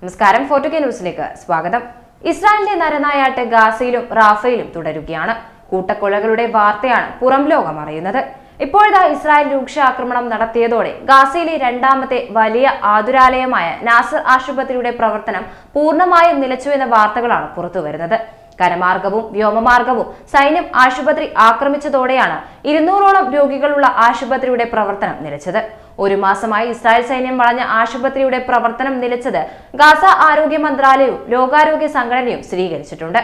നമസ്കാരം. ഫോർട്ടു കെ ന്യൂസിലേക്ക് സ്വാഗതം. ഇസ്രായേലിന്റെ നരനായാട്ട് ഗാസയിലും റാഫയിലും തുടരുകയാണ്. കൂട്ടക്കൊലകളുടെ വാർത്തയാണ് പുറം ലോകം അറിയുന്നത്. ഇപ്പോഴത്തെ ഇസ്രായേൽ രൂക്ഷ ആക്രമണം നടത്തിയതോടെ ഗാസയിലെ രണ്ടാമത്തെ വലിയ ആതുരാലയമായ നാസർ ആശുപത്രിയുടെ പ്രവർത്തനം പൂർണമായും നിലച്ചുവെന്ന വാർത്തകളാണ് പുറത്തുവരുന്നത്. കരമാർഗവും വ്യോമമാർഗവും. സൈന്യം ആശുപത്രി ആക്രമിച്ചതോടെയാണ് ഇരുന്നൂറോളം രോഗികളുള്ള ആശുപത്രിയുടെ പ്രവർത്തനം നിലച്ചത്. ഒരു മാസമായി ഇസ്രായേൽ സൈന്യം വളഞ്ഞ ആശുപത്രിയുടെ പ്രവർത്തനം നിലച്ചത് ഗാസ ആരോഗ്യ മന്ത്രാലയവും ലോകാരോഗ്യ സംഘടനയും സ്ഥിരീകരിച്ചിട്ടുണ്ട്.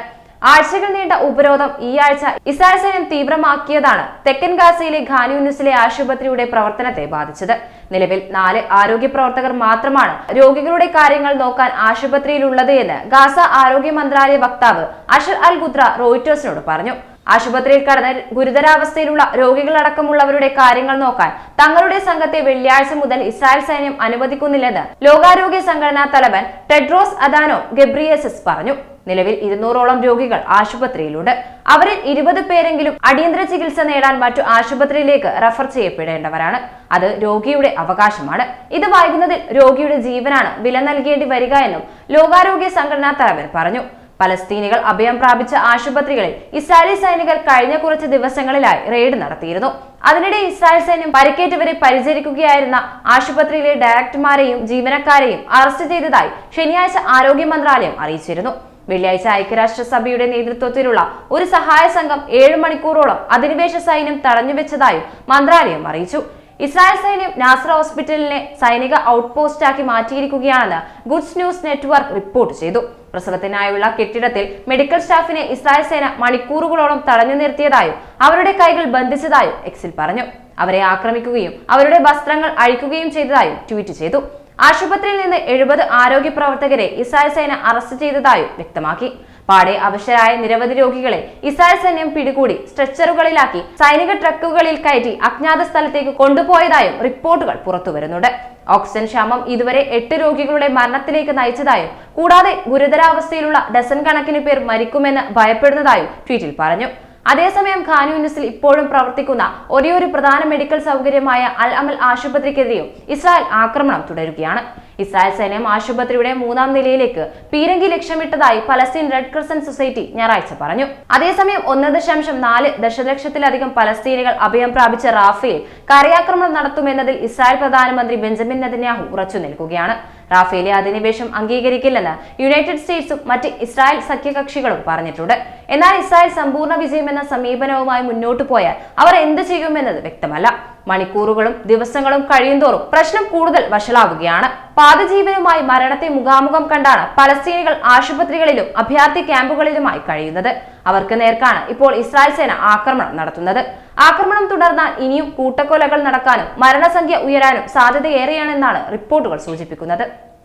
ആഴ്ചകൾ നീണ്ട ഉപരോധം ഈ ആഴ്ച ഇസ്രായേൽ സൈന്യം തീവ്രമാക്കിയതാണ്. തെക്കൻ ഗാസയിലെ ഖാനൂനിസിലെ ആശുപത്രിയുടെ പ്രവർത്തനത്തെ ബാധിച്ചത്. നിലവിൽ നാല് ആരോഗ്യ പ്രവർത്തകർ മാത്രമാണ് രോഗികളുടെ കാര്യങ്ങൾ നോക്കാൻ ആശുപത്രിയിലുള്ളത് എന്ന് ഗാസ ആരോഗ്യ മന്ത്രാലയ വക്താവ് അഷർ അൽ ഗുദ്ര റോയിറ്റേഴ്സിനോട് പറഞ്ഞു. ആശുപത്രിയിൽ കടന്ന് ഗുരുതരാവസ്ഥയിലുള്ള രോഗികളടക്കമുള്ളവരുടെ കാര്യങ്ങൾ നോക്കാൻ തങ്ങളുടെ സംഘത്തെ വെള്ളിയാഴ്ച മുതൽ ഇസ്രായേൽ സൈന്യം അനുവദിക്കുന്നില്ലെന്ന് ലോകാരോഗ്യ സംഘടനാ തലവൻ ടെഡ്രോസ് അദാനോ ഗബ്രിയസസ് പറഞ്ഞു. നിലവിൽ ഇരുന്നൂറോളം രോഗികൾ ആശുപത്രിയിലുണ്ട്. അവരിൽ ഇരുപത് പേരെങ്കിലും അടിയന്തര ചികിത്സ നേടാൻ മറ്റു ആശുപത്രിയിലേക്ക് റഫർ ചെയ്യപ്പെടേണ്ടവരാണ്. അത് രോഗിയുടെ അവകാശമാണ്. ഇത് വൈകുന്നതിൽ രോഗിയുടെ ജീവനാണ് വില നൽകേണ്ടി വരിക എന്നും ലോകാരോഗ്യ സംഘടനാ തലവൻ പറഞ്ഞു. പലസ്തീനികൾ അഭയം പ്രാപിച്ച ആശുപത്രികളിൽ ഇസ്രായേലി സൈനികർ കഴിഞ്ഞ കുറച്ച് ദിവസങ്ങളിലായി റെയ്ഡ് നടത്തിയിരുന്നു. അതിനിടെ ഇസ്രായേൽ സൈന്യം പരിക്കേറ്റവരെ പരിചരിക്കുകയായിരുന്ന ആശുപത്രിയിലെ ഡയറക്ടർമാരെയും ജീവനക്കാരെയും അറസ്റ്റ് ചെയ്തതായി ശനിയാഴ്ച ആരോഗ്യ മന്ത്രാലയം അറിയിച്ചിരുന്നു. വെള്ളിയാഴ്ച ഐക്യരാഷ്ട്രസഭയുടെ നേതൃത്വത്തിലുള്ള ഒരു സഹായ സംഘം ഏഴ് മണിക്കൂറോളം അധിനിവേശ സൈന്യം തടഞ്ഞുവെച്ചതായും മന്ത്രാലയം അറിയിച്ചു. ഇസ്രായേൽ സൈന്യം നാസർ ഹോസ്പിറ്റലിനെ സൈനിക ഔട്ട് പോസ്റ്റാക്കി മാറ്റിയിരിക്കുകയാണെന്ന് ഗുഡ്സ് ന്യൂസ് നെറ്റ്വർക്ക് റിപ്പോർട്ട് ചെയ്തു. പ്രസവത്തിനായുള്ള കെട്ടിടത്തിൽ മെഡിക്കൽ സ്റ്റാഫിനെ ഇസ്രായേൽ സേന മണിക്കൂറുകളോളം തടഞ്ഞു നിർത്തിയതായും അവരുടെ കൈകൾ ബന്ധിച്ചതായും എക്സിൽ പറഞ്ഞു. അവരെ ആക്രമിക്കുകയും അവരുടെ വസ്ത്രങ്ങൾ അഴിക്കുകയും ചെയ്തതായും ട്വീറ്റ് ചെയ്തു. ആശുപത്രിയിൽ നിന്ന് എഴുപത് ആരോഗ്യ പ്രവർത്തകരെ ഇസ്രായേൽ സേന അറസ്റ്റ് ചെയ്തതായും വ്യക്തമാക്കി. പാടെ അവശരായ നിരവധി രോഗികളെ ഇസ്രായേൽ സൈന്യം പിടികൂടി സ്ട്രെച്ചറുകളിലാക്കി സൈനിക ട്രക്കുകളിൽ കയറ്റി അജ്ഞാത സ്ഥലത്തേക്ക് കൊണ്ടുപോയതായും റിപ്പോർട്ടുകൾ പുറത്തുവരുന്നുണ്ട്. ഓക്സിജൻ ക്ഷാമം ഇതുവരെ എട്ട് രോഗികളുടെ മരണത്തിലേക്ക് നയിച്ചതായും കൂടാതെ ഗുരുതരാവസ്ഥയിലുള്ള ഡസൻ കണക്കിന് പേർ മരിക്കുമെന്ന് ഭയപ്പെടുന്നതായും ട്വീറ്റിൽ പറഞ്ഞു. അതേസമയം ഖാൻ യൂണിസിൽ ഇപ്പോഴും പ്രവർത്തിക്കുന്ന ഒരേയൊരു പ്രധാന മെഡിക്കൽ സൗകര്യമായ അൽ അമൽ ആശുപത്രിക്കെതിരെയും ഇസ്രായേൽ ആക്രമണം തുടരുകയാണ്. ഇസ്രായേൽ സൈന്യം ആശുപത്രിയുടെ മൂന്നാം നിലയിലേക്ക് പീരങ്കി ലക്ഷ്യമിട്ടതായി പലസ്തീൻ റെഡ് ക്രിസന്റ് സൊസൈറ്റി ഞായറാഴ്ച പറഞ്ഞു. അതേസമയം ഒന്ന് ദശാംശം നാല് ദശലക്ഷത്തിലധികം പലസ്തീനികൾ അഭയം പ്രാപിച്ച റാഫേൽ കരയാക്രമണം നടത്തുമെന്നതിൽ ഇസ്രായേൽ പ്രധാനമന്ത്രി ബെഞ്ചമിൻ നെതന്യാഹു ഉറച്ചു നിൽക്കുകയാണ്. റാഫേലെ അധിനിവേശം അംഗീകരിക്കില്ലെന്ന് യുണൈറ്റഡ് സ്റ്റേറ്റ്സും മറ്റ് ഇസ്രായേൽ സഖ്യകക്ഷികളും പറഞ്ഞിട്ടുണ്ട്. എന്നാൽ ഇസ്രായേൽ സമ്പൂർണ വിജയമെന്ന സമീപനവുമായി മുന്നോട്ടു പോയാൽ അവർ എന്ത് ചെയ്യുമെന്നത് വ്യക്തമല്ല. മണിക്കൂറുകളും ദിവസങ്ങളും കഴിയുന്തോറും പ്രശ്നം കൂടുതൽ വഷളാവുകയാണ്. പാതജീവനുമായി മരണത്തെ മുഖാമുഖം കണ്ടാണ് പലസ്തീനികൾ ആശുപത്രികളിലും അഭയാർത്ഥി ക്യാമ്പുകളിലുമായി കഴിയുന്നത്. അവർക്ക് നേർക്കാണ് ഇപ്പോൾ ഇസ്രായേൽ സേന ആക്രമണം നടത്തുന്നത്. ആക്രമണം തുടർന്നാൽ ഇനിയും കൂട്ടക്കൊലകൾ നടക്കാനും മരണസംഖ്യ ഉയരാനും സാധ്യതയേറെയാണെന്നാണ് റിപ്പോർട്ടുകൾ സൂചിപ്പിക്കുന്നത്.